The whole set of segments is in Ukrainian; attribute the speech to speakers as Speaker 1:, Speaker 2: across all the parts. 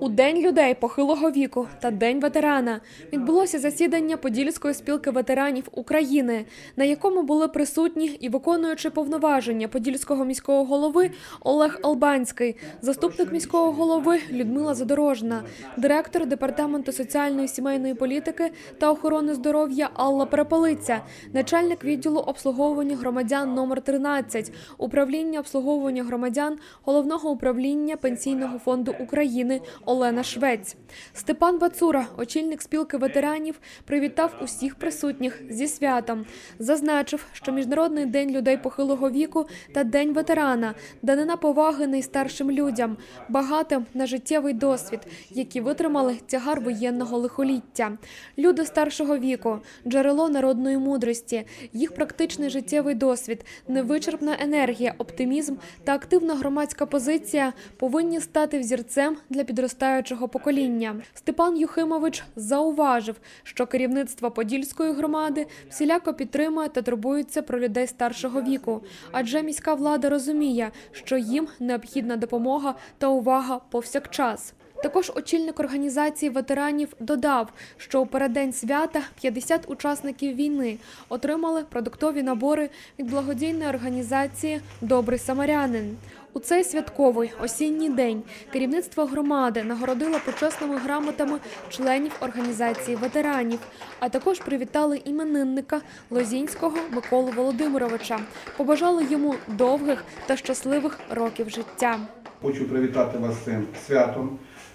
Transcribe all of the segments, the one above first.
Speaker 1: У день людей похилого віку та день ветерана відбулося засідання Подільської спілки ветеранів України, на якому були присутні і виконуючи повноваження подільського міського голови Олег Албанський, заступник міського голови Людмила Задорожна, директор департаменту соціальної сімейної політики та охорони здоров'я Алла Перепелиця, начальник відділу обслуговування громадян номер 13, управління обслуговування громадян головного управління пенсійного фонду України Олена Швець. Степан Бацура, очільник спілки ветеранів, привітав усіх присутніх зі святом. Зазначив, що Міжнародний день людей похилого віку та День ветерана данина поваги найстаршим людям, багатим на життєвий досвід, які витримали тягар воєнного лихоліття. Люди старшого віку, джерело народної мудрості, їх практичний життєвий досвід, невичерпна енергія, оптимізм та активна громадська позиція повинні стати взірцем для підростаючого покоління. Степан Юхимович зауважив, що керівництво Подільської громади всіляко підтримує та турбується про людей старшого віку, адже міська влада розуміє, що їм необхідна допомога та увага повсякчас. Також очільник організації ветеранів додав, що у переддень свята 50 учасників війни отримали продуктові набори від благодійної організації Добрий самарянин. У цей святковий осінній день керівництво громади нагородило почесними грамотами членів організації ветеранів, а також привітали іменинника Лозінського Миколу Володимировича, побажали йому довгих та щасливих років життя.
Speaker 2: Хочу привітати вас з цим святом,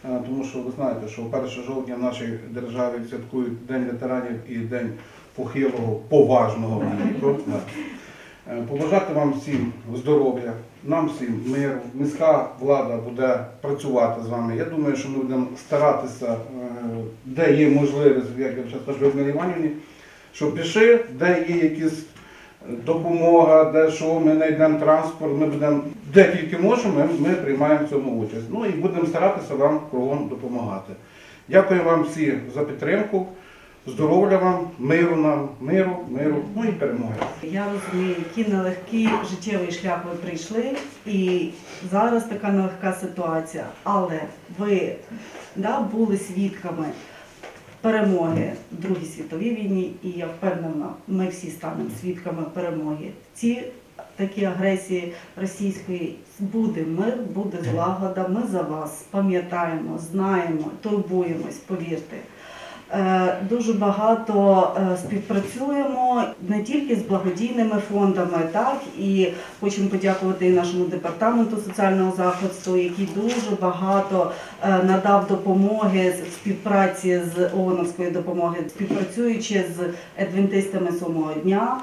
Speaker 2: е, тому що ви знаєте, що 1 жовтня в нашій державі святкують День ветеранів і День похилого поважного віку. Е, Побажати вам всім здоров'я, нам всім миру. Міська влада буде працювати з вами. Я думаю, що ми будемо старатися, е, де є можливість, як я вже Людмилі Іванівні, що пиши, де є якісь допомога, де що ми знайдемо транспорт, ми будемо де тільки можемо, ми, ми приймаємо в цьому участь. Ну і будемо старатися вам кругом допомагати. Дякую вам всі за підтримку. Здоров'я вам, миру нам, миру, миру, ну і перемоги.
Speaker 3: Я розумію, який нелегкий життєвий шлях ви прийшли, і зараз така нелегка ситуація. Але ви да, були свідками перемоги в Другій світовій війні, і я впевнена, ми всі станемо свідками перемоги. Ці такі агресії російської буде мир, буде злагода. Ми за вас пам'ятаємо, знаємо, турбуємось, повірте. Е, Дуже багато е, співпрацюємо не тільки з благодійними фондами, так і хочемо подякувати і нашому департаменту соціального захисту, який дуже багато е, надав допомоги з співпраці з ООНовської допомоги, співпрацюючи з адвентистами сьомого дня.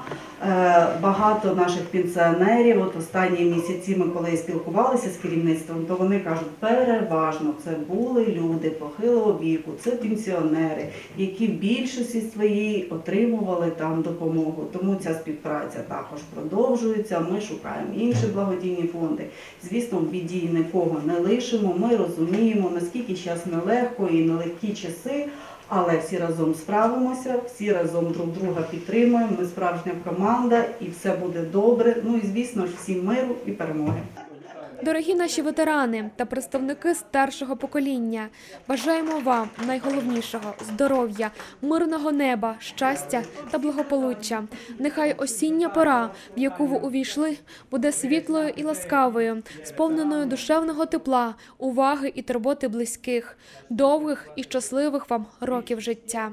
Speaker 3: Багато наших пенсіонерів, от останні місяці ми коли спілкувалися з керівництвом, то вони кажуть, переважно це були люди похилого віку, це пенсіонери, які в більшості своїй отримували там допомогу. Тому ця співпраця також продовжується. Ми шукаємо інші благодійні фонди. Звісно, в біді нікого не лишимо. Ми розуміємо, наскільки зараз нелегко і нелегкі часи. Але всі разом справимося, всі разом друг друга підтримуємо. Ми справжня команда, і все буде добре. Ну і звісно ж всім миру і перемоги.
Speaker 1: Дорогі наші ветерани та представники старшого покоління, бажаємо вам найголовнішого здоров'я, мирного неба, щастя та благополуччя. Нехай осіння пора, в яку ви увійшли, буде світлою і ласкавою, сповненою душевного тепла, уваги і турботи близьких, довгих і щасливих вам років життя.